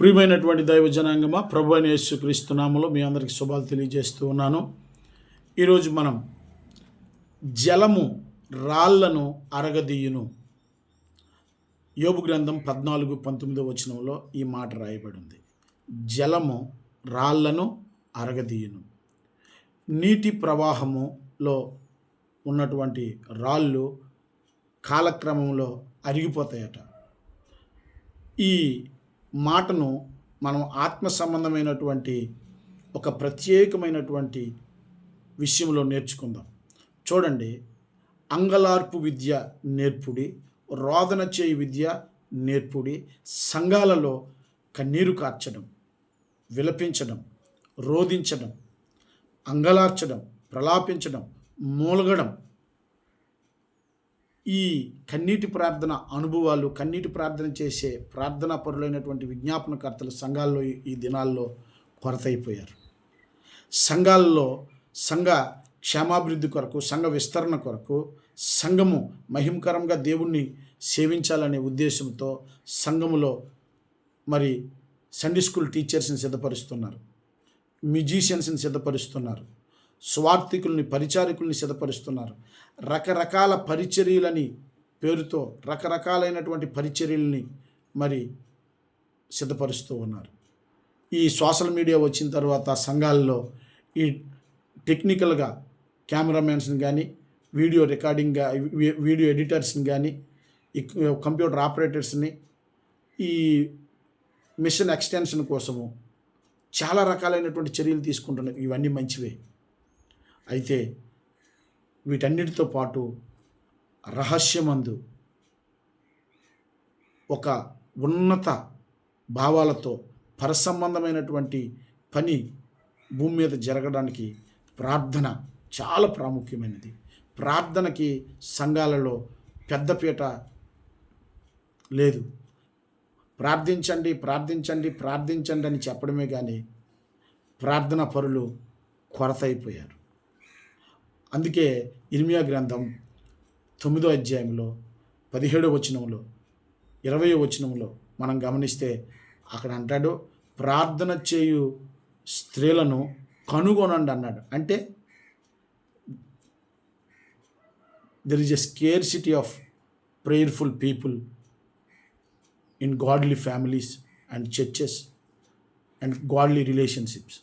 ప్రియమైనటువంటి దైవ జనాంగమ ప్రభు అని యేసుక్రీస్తునామలో మీ అందరికీ శుభాలు తెలియజేస్తూ ఉన్నాను. ఈరోజు మనం జలము రాళ్ళను అరగదీయును. యోబు గ్రంథం పద్నాలుగు పంతొమ్మిదో వచనంలో ఈ మాట రాయబడి ఉంది జలము రాళ్ళను అరగదీయును. నీటి ప్రవాహములో ఉన్నటువంటి రాళ్ళు కాలక్రమంలో అరిగిపోతాయట. ఈ మాటను మనం ఆత్మ సంబంధమైనటువంటి ఒక ప్రత్యేకమైనటువంటి విషయంలో నేర్చుకుందాం. చూడండి అంగలార్పు విద్య నేర్పుడి రోదన చేయి విద్య నేర్పుడి సంఘాలలో కన్నీరు కార్చడం విలపించడం రోధించడం అంగలార్చడం ప్రలాపించడం మూలగడం ఈ కన్నీటి ప్రార్థన అనుభవాలు కన్నీటి ప్రార్థన చేసే ప్రార్థనా పరులైనటువంటి విజ్ఞాపనకర్తలు సంఘాల్లో ఈ- దినాల్లో కొరత అయిపోయారు సంఘాల్లో సంఘ క్షేమాభివృద్ధి కొరకు సంఘ విస్తరణ కొరకు సంఘము మహిమకరంగా దేవుణ్ణి సేవించాలనే ఉద్దేశంతో సంఘములో మరి సండే స్కూల్ టీచర్స్ని సిద్ధపరుస్తున్నారు. మ్యూజిషియన్స్ని సిద్ధపరుస్తున్నారు. స్వార్థికుల్ని పరిచారకుల్ని సిద్ధపరుస్తున్నారు. రకరకాల పరిచర్యలని పేరుతో రకరకాలైనటువంటి పరిచర్యల్ని మరి సిద్ధపరుస్తూ ఉన్నారు. ఈ సోషల్ మీడియా వచ్చిన తర్వాత సంఘాల్లో ఈ టెక్నికల్గా కెమెరామెన్స్ని కానీ వీడియో రికార్డింగ్ వీడియో ఎడిటర్స్ని కానీ ఈ కంప్యూటర్ ఆపరేటర్స్ని ఈ మిషన్ ఎక్స్టెన్షన్ కోసము చాలా రకాలైనటువంటి చర్యలు తీసుకుంటున్నారు ఇవన్నీ మంచివే. అయితే వీటన్నిటితో పాటు రహస్యమందు ఒక ఉన్నత భావాలతో పరసంబంధమైనటువంటి పని భూమి మీద జరగడానికి ప్రార్థన చాలా ప్రాముఖ్యమైనది. ప్రార్థనకి సంఘాలలో పెద్దపీట లేదు. ప్రార్థించండి ప్రార్థించండి ప్రార్థించండి అని చెప్పడమే కానీ ప్రార్థన పరులు కొరత అయిపోయారు అందుకే ఇర్మియా గ్రంథం తొమ్మిదో అధ్యాయంలో పదిహేడో వచనంలో ఇరవయో వచనంలో మనం గమనిస్తే అక్కడ అంటాడు ప్రార్థన చేయు స్త్రీలను కనుగొనండి అన్నాడు. అంటే there is a scare city of prayerful people in godly families and churches and godly relationships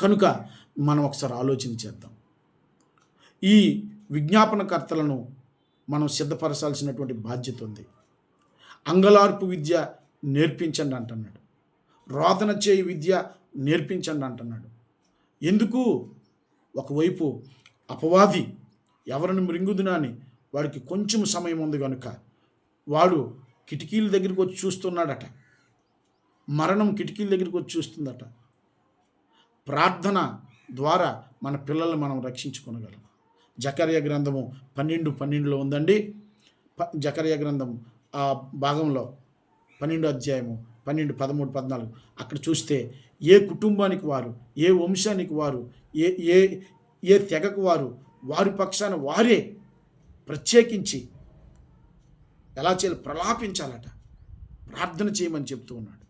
కనుక మనం ఒకసారి ఆలోచన చేద్దాం. ఈ విజ్ఞాపనకర్తలను మనం సిద్ధపరచాల్సినటువంటి బాధ్యత ఉంది. అంగలార్పు విద్య నేర్పించండి అంటున్నాడు. రోదన చేయి విద్య నేర్పించండి అంటున్నాడు. ఎందుకు? ఒకవైపు అపవాది ఎవరిని మృంగుదునా వాడికి కొంచెం సమయం ఉంది కనుక వాడు కిటికీల దగ్గరికి వచ్చి చూస్తున్నాడట. మరణం కిటికీల దగ్గరికి వచ్చి చూస్తుందట. ప్రార్థన ద్వారా మన పిల్లల్ని మనం రక్షించుకోగలం జకర్య గ్రంథము పన్నెండు పన్నెండులో ఉందండి. ప- జకర్య గ్రంథం ఆ భాగంలో పన్నెండు అధ్యాయము పన్నెండు పదమూడు పద్నాలుగు అక్కడ చూస్తే ఏ కుటుంబానికి వారు ఏ వంశానికి వారు ఏ ఏ ఏ తెగకు వారు వారి పక్షాన వారే ప్రత్యేకించి ఎలా చేయాలి? ప్రలాపించాలట. ప్రార్థన చేయమని చెప్తూ ఉన్నాడు.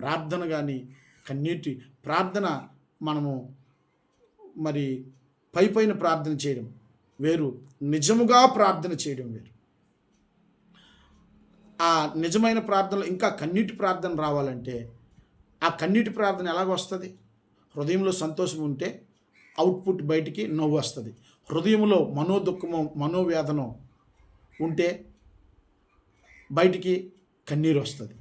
ప్రార్థన కానీ కన్నీటి ప్రార్థన మనము మరి పై పైన ప్రార్థన చేయడం వేరు నిజముగా ప్రార్థన చేయడం వేరు. ఆ నిజమైన ప్రార్థనలో ఇంకా కన్నీటి ప్రార్థన రావాలంటే ఆ కన్నీటి ప్రార్థన ఎలాగ వస్తుంది హృదయంలో సంతోషం ఉంటే అవుట్పుట్ బయటికి నవ్వు వస్తుంది. హృదయంలో మనోదుఖము మనోవేదన ఉంటే బయటికి కన్నీరు వస్తుంది.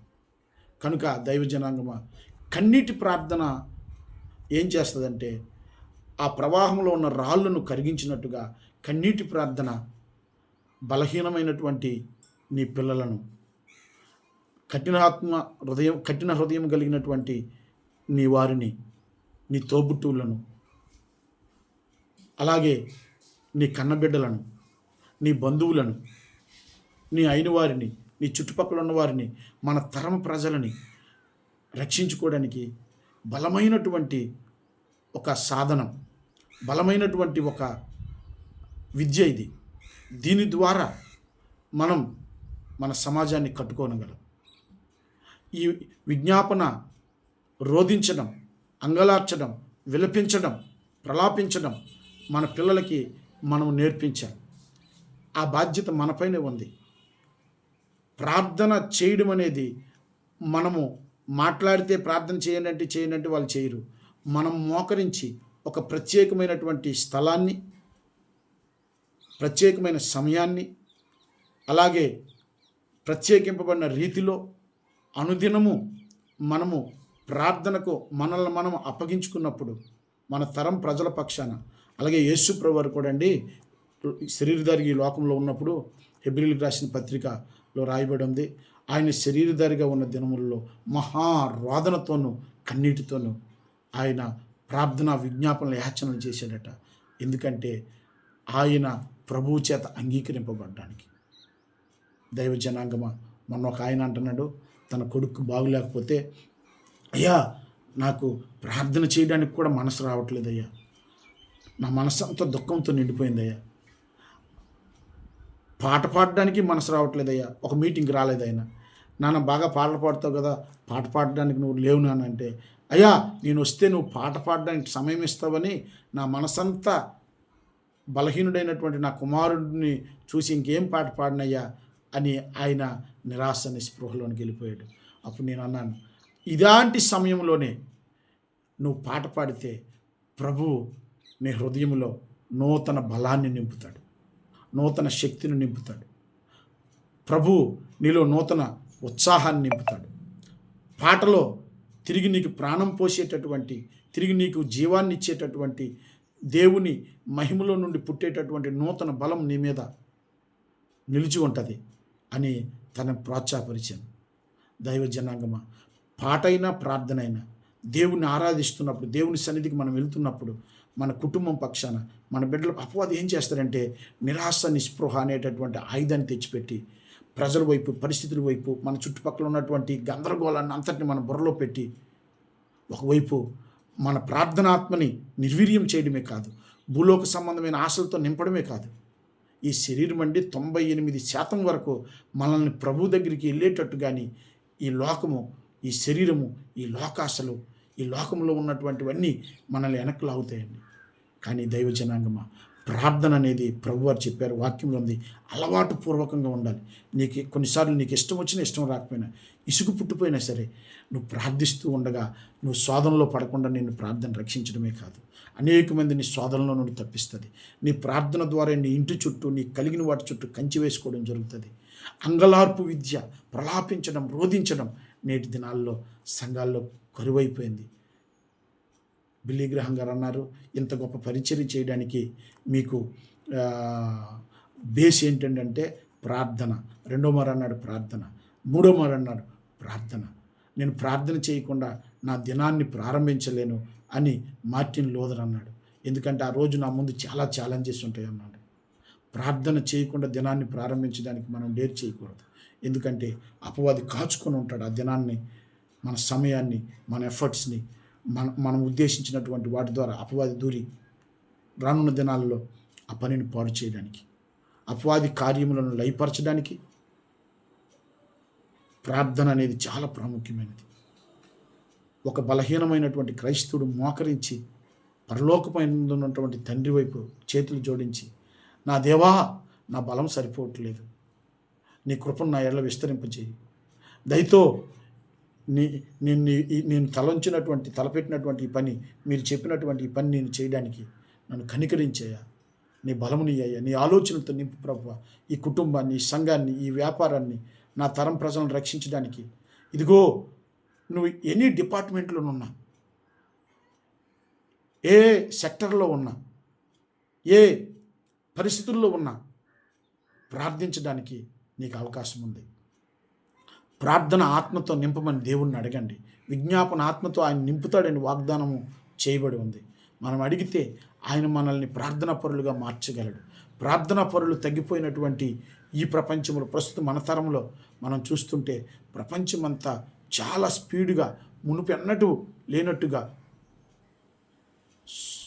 కనుక దైవ జనాంగమ కన్నీటి ప్రార్థన ఏం చేస్తుందంటే ప్రవాహంలో ఉన్న రాళ్ళను కరిగించినట్టుగా కన్నీటి ప్రార్థన బలహీనమైనటువంటి నీ పిల్లలను కఠినాత్మ హృదయం కఠిన హృదయం కలిగినటువంటి నీ వారిని నీ తోబుట్టువులను అలాగే నీ కన్నబిడ్డలను నీ బంధువులను నీ అయిన వారిని నీ చుట్టుపక్కల ఉన్న వారిని మన తరం ప్రజలని రక్షించుకోవడానికి బలమైనటువంటి ఒక సాధనం. బలమైనటువంటి ఒక విద్య ఇది. దీని ద్వారా మనం మన సమాజాన్ని కట్టుకోనగలం ఈ విజ్ఞాపన రోధించడం అంగలార్చడం విలపించడం ప్రలాపించడం మన పిల్లలకి మనం నేర్పించాలి ఆ బాధ్యత మనపైనే ఉంది. ప్రార్థన చేయడం అనేది మనము మాట్లాడితే ప్రార్థన చేయనంటే చేయనంటే వాళ్ళు చేయరు. మనం మోకరించి ఒక ప్రత్యేకమైనటువంటి స్థలాన్ని ప్రత్యేకమైన సమయాన్ని అలాగే ప్రత్యేకింపబడిన రీతిలో అనుదినము మనము ప్రార్థనకు మనల్ని మనం అప్పగించుకున్నప్పుడు మన తరం ప్రజల పక్షాన. అలాగే యేసు వారు కూడా అండి శరీరధారిగా ఈ లోకంలో ఉన్నప్పుడు హెబ్రిల్కి రాసిన పత్రికలో రాయబడి ఉంది ఆయన శరీరధారిగా ఉన్న దినములలో మహా రోదనతోనూ కన్నీటితోనూ ఆయన ప్రార్థన విజ్ఞాపనలు యాచనలు చేశాడట. ఎందుకంటే ఆయన ప్రభువు చేత అంగీకరింపబడ్డానికి. దైవ జనాంగమ మొన్న ఒక ఆయన అంటున్నాడు తన కొడుకు బాగులేకపోతే అయ్యా నాకు ప్రార్థన చేయడానికి కూడా మనసు రావట్లేదయ్యా. నా మనసు అంతా దుఃఖంతో నిండిపోయిందయ్యా. పాట పాడడానికి మనసు రావట్లేదయ్యా. ఒక మీటింగ్కి రాలేదయ్యా నాన్న బాగా పాటలు పాడతావు కదా పాట పాడడానికి నువ్వు లేవు నాన్న అంటే అయ్యా నేను వస్తే నువ్వు పాట పాడడానికి సమయం ఇస్తావని నా మనసంతా బలహీనుడైనటువంటి నా కుమారుడిని చూసి ఇంకేం పాట పాడినయ్యా అని ఆయన నిరాశ నిస్పృహలోనికి వెళ్ళిపోయాడు. అప్పుడు నేను అన్నాను ఇలాంటి సమయంలోనే నువ్వు పాట పాడితే ప్రభువు నీ హృదయంలో నూతన బలాన్ని నింపుతాడు నూతన శక్తిని నింపుతాడు. ప్రభు నీలో నూతన ఉత్సాహాన్ని నింపుతాడు. పాటలో తిరిగి నీకు ప్రాణం పోసేటటువంటి తిరిగి నీకు జీవాన్ని ఇచ్చేటటువంటి దేవుని మహిమలో నుండి పుట్టేటటువంటి నూతన బలం నీ మీద నిలిచి ఉంటుంది అని తన ప్రోత్సాహపరిచాను దైవ జనాంగమా పాటైనా ప్రార్థన అయినా దేవుని ఆరాధిస్తున్నప్పుడు దేవుని సన్నిధికి మనం వెళ్తున్నప్పుడు మన కుటుంబం పక్షాన మన బిడ్డలకు అపవాది ఏం చేస్తారంటే నిరాశ నిస్పృహ అనేటటువంటి ఆయుధాన్ని తెచ్చిపెట్టి ప్రజల వైపు పరిస్థితుల వైపు మన చుట్టుపక్కల ఉన్నటువంటి గందరగోళాన్ని అంతటిని మన బుర్రలో పెట్టి ఒకవైపు మన ప్రార్థనాత్మని నిర్వీర్యం చేయడమే కాదు భూలోక సంబంధమైన ఆశలతో నింపడమే కాదు. ఈ శరీరం అండి తొంభై ఎనిమిది శాతం వరకు మనల్ని ప్రభు దగ్గరికి వెళ్ళేటట్టు కానీ ఈ లోకము ఈ శరీరము ఈ లోకాశలు ఈ లోకంలో ఉన్నటువంటివన్నీ మనల్ని వెనక్కి లాగుతాయండి. కానీ దైవజనాంగమా ప్రార్థన అనేది ప్రభు వారు చెప్పారు వాక్యంలో ఉంది. అలవాటు పూర్వకంగా ఉండాలి. నీకు కొన్నిసార్లు నీకు ఇష్టం వచ్చినా ఇష్టం రాకపోయినా ఇసుగు పుట్టిపోయినా సరే నువ్వు ప్రార్థిస్తూ ఉండగా నువ్వు శోధనలో పడకుండా నేను ప్రార్థన రక్షించడమే కాదు. అనేక మంది నీ శోధనలో నుండి తప్పిస్తుంది. నీ ప్రార్థన ద్వారా నీ ఇంటి చుట్టూ నీ కలిగిన వాటి చుట్టూ కంచి వేసుకోవడం జరుగుతుంది. అంగలార్పు విద్య ప్రలాపించడం రోధించడం నేటి దినాల్లో సంఘాల్లో కరువైపోయింది. బిల్లీ గ్రహం గారు అన్నారు. ఇంత గొప్ప పరిచర్య చేయడానికి మీకు బేస్ ఏంటంటే ప్రార్థన. రెండో మారు అన్నాడు ప్రార్థన. మూడో మారు అన్నాడు ప్రార్థన. నేను ప్రార్థన చేయకుండా నా దినాన్ని ప్రారంభించలేను అని మార్టిన్ లోదర్ అన్నాడు. ఎందుకంటే ఆ రోజు నా ముందు చాలా ఛాలెంజెస్ ఉంటాయి అన్నాడు. ప్రార్థన చేయకుండా దినాన్ని ప్రారంభించడానికి మనం డేర్ చేయకూడదు. ఎందుకంటే అపవాది కాచుకొని ఉంటాడు ఆ దినాన్ని మన సమయాన్ని మన ఎఫర్ట్స్ని మన మనం ఉద్దేశించినటువంటి వాటి ద్వారా అపవాది దూరి రానున్న దినాల్లో ఆ పనిని పాడు చేయడానికి అపవాది కార్యములను లయపరచడానికి ప్రార్థన అనేది చాలా ప్రాముఖ్యమైనది. ఒక బలహీనమైనటువంటి క్రైస్తవుడు మోకరించి పరలోకమైన ఉన్నటువంటి తండ్రి వైపు చేతులు జోడించి నా దేవా నా బలం సరిపోవట్లేదు. నీ కృపను నా ఎడల విస్తరింపజేయి. దయతో నీ నేను నీ- ఈ- నేను తలంచినటువంటి తలపెట్టినటువంటి ఈ పని మీరు చెప్పినటువంటి ఈ పని నేను చేయడానికి నన్ను కనికరించేయా నీ బలమునియ్యా నీ ఆలోచనలతో నింపు ప్రభు ఈ కుటుంబాన్ని ఈ సంఘాన్ని ఈ వ్యాపారాన్ని నా తరం ప్రజలను రక్షించడానికి. ఇదిగో నువ్వు ఎనీ డిపార్ట్మెంట్లో ఉన్నా ఏ సెక్టర్లో ఉన్నా. ఏ పరిస్థితుల్లో ఉన్నా. ప్రార్థించడానికి నీకు అవకాశం ఉంది ప్రార్థన ఆత్మతో నింపమని దేవుణ్ణి అడగండి. విజ్ఞాపన ఆత్మతో ఆయన నింపుతాడని వాగ్దానము చేయబడి ఉంది. మనం అడిగితే ఆయన మనల్ని ప్రార్థనా పరులుగా మార్చగలడు. ప్రార్థనా పరులు తగ్గిపోయినటువంటి ఈ ప్రపంచంలో ప్రస్తుతం మన తరంలో మనం చూస్తుంటే ప్రపంచమంతా చాలా స్పీడ్గా మునుపు ఎన్నటూ లేనట్టుగా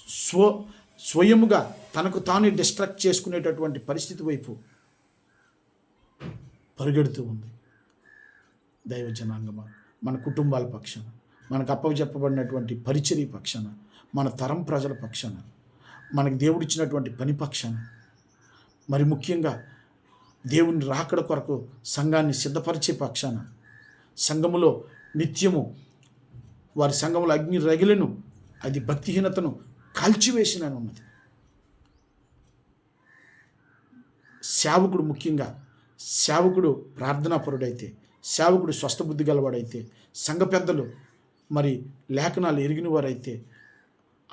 స్వ స్వయముగా తనకు తాను డిస్ట్రాక్ట్ చేసుకునేటటువంటి పరిస్థితి వైపు పరిగెడుతూ ఉంది. దైవ జనాంగమా మన కుటుంబాల పక్షాన మనకు అప్పచెప్పబడినటువంటి పరిచర్య పక్షాన మన తరం ప్రజల పక్షాన మనకి దేవుడిచ్చినటువంటి పని పక్షాన. మరి ముఖ్యంగా దేవుని రాకడ కొరకు సంఘాన్ని సిద్ధపరిచే పక్షాన సంఘములో నిత్యము వారి సంఘములో అగ్ని రగిలను అది భక్తిహీనతను కాల్చివేసిన ఉన్నది. సేవకుడు ముఖ్యంగా సేవకుడు ప్రార్థనాపరుడైతే సేవకుడు స్వస్థబుద్ధి గలవాడైతే సంఘ పెద్దలు మరి లేఖనాలు ఎరిగిన వారైతే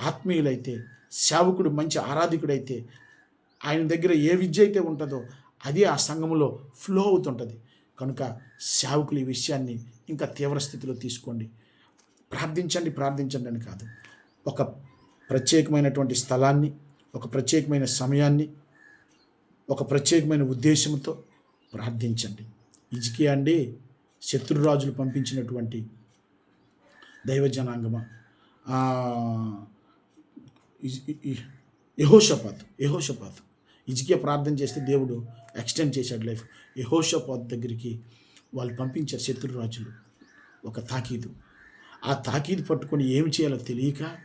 ఆత్మీయులైతే సేవకుడు మంచి ఆరాధికుడైతే ఆయన దగ్గర ఏ విద్య అయితే ఉంటుందో అది ఆ సంఘములో ఫ్లో అవుతుంటుంది. కనుక సేవకులు ఈ విషయాన్ని ఇంకా తీవ్ర స్థితిలో తీసుకోండి. ప్రార్థించండి ప్రార్థించండి అని కాదు. ఒక ప్రత్యేకమైనటువంటి స్థలాన్ని ఒక ప్రత్యేకమైన సమయాన్ని ఒక ప్రత్యేకమైన ఉద్దేశంతో ప్రార్థించండి. ఇజికి అండి శత్రురాజులు పంపించినటువంటి దైవజనాంగమ యహోషపాత్ యహోషపాత్. ఇజికే ప్రార్థన చేస్తే దేవుడు ఎక్స్టెండ్ చేశాడు లైఫ్. యహోషపాత్ దగ్గరికి వాళ్ళు పంపించారు శత్రురాజులు ఒక తాకీదు. ఆ తాకీదు పట్టుకొని ఏమి చేయాలో తెలియక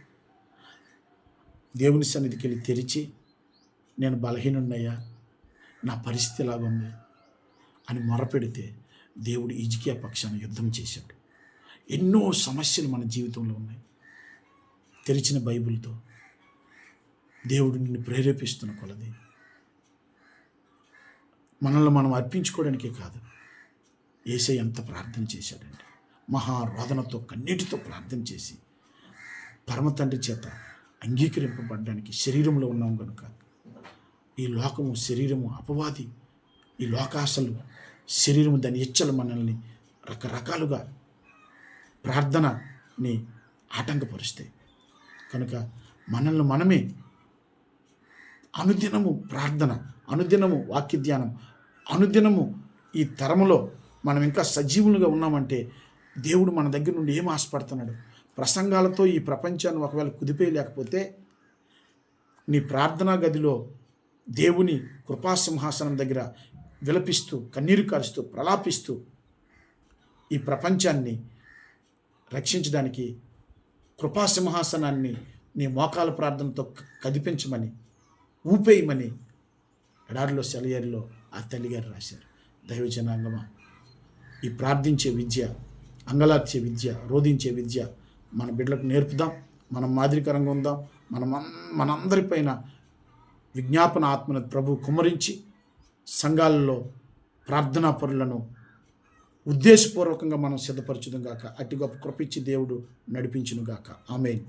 దేవుని సన్నిధికి వెళ్ళి తెరిచి నేను బలహీనున్నయ్యా నా పరిస్థితి ఎలాగుంది? అని మొరపెడితే దేవుడు ఇజికియా పక్షాన యుద్ధం చేశాడు. ఎన్నో సమస్యలు మన జీవితంలో ఉన్నాయి. తెరిచిన బైబిల్తో దేవుడు నిన్ను ప్రేరేపిస్తున్న కొలది. మనల్ని మనం అర్పించుకోవడానికే కాదు ఏసై ఎంత ప్రార్థన చేశాడండి. మహారోధనతో కన్నీటితో ప్రార్థన చేసి పరమ తండ్రి చేత అంగీకరింపబడడానికి శరీరంలో ఉన్నాం కనుక ఈ లోకము శరీరము అపవాది ఈ లోకాశలు శరీరము దాని ఇచ్చలు మనల్ని రకరకాలుగా ప్రార్థనని ఆటంకపరుస్తాయి. కనుక మనల్ని మనమే అనుదినము ప్రార్థన అనుదినము వాక్య ధ్యానం అనుదినము ఈ తరములో మనం ఇంకా సజీవులుగా ఉన్నామంటే దేవుడు మన దగ్గర నుండి ఏం ఆశపడుతున్నాడు? ప్రసంగాలతో ఈ ప్రపంచాన్ని ఒకవేళ కుదిపేయలేకపోతే నీ ప్రార్థనా గదిలో దేవుని కృపాసింహాసనం దగ్గర విలపిస్తూ కన్నీరు కారుస్తూ ప్రలాపిస్తూ ఈ ప్రపంచాన్ని రక్షించడానికి కృపాసింహాసనాన్ని నీ మోకాల ప్రార్థనతో కదిపించమని ఊపేయమని ఎడారిలో సెలయేరులో ఆ తల్లిగారు రాశారు. దైవజనాంగమా ఈ ప్రార్థించే విద్య అంగలార్చే విద్య రోధించే విద్య మన బిడ్డలకు నేర్పుదాం మనం మాదిరికరంగా ఉందాం మనం మనందరిపైన విజ్ఞాపన ఆత్మను ప్రభు కుమరించి సంఘాలలో ప్రార్థనా పరులను ఉద్దేశపూర్వకంగా మనం సిద్ధపరచుదుగాక. అట్టి గొప్ప కృపించి దేవుడు నడిపించునుగాక. ఆమె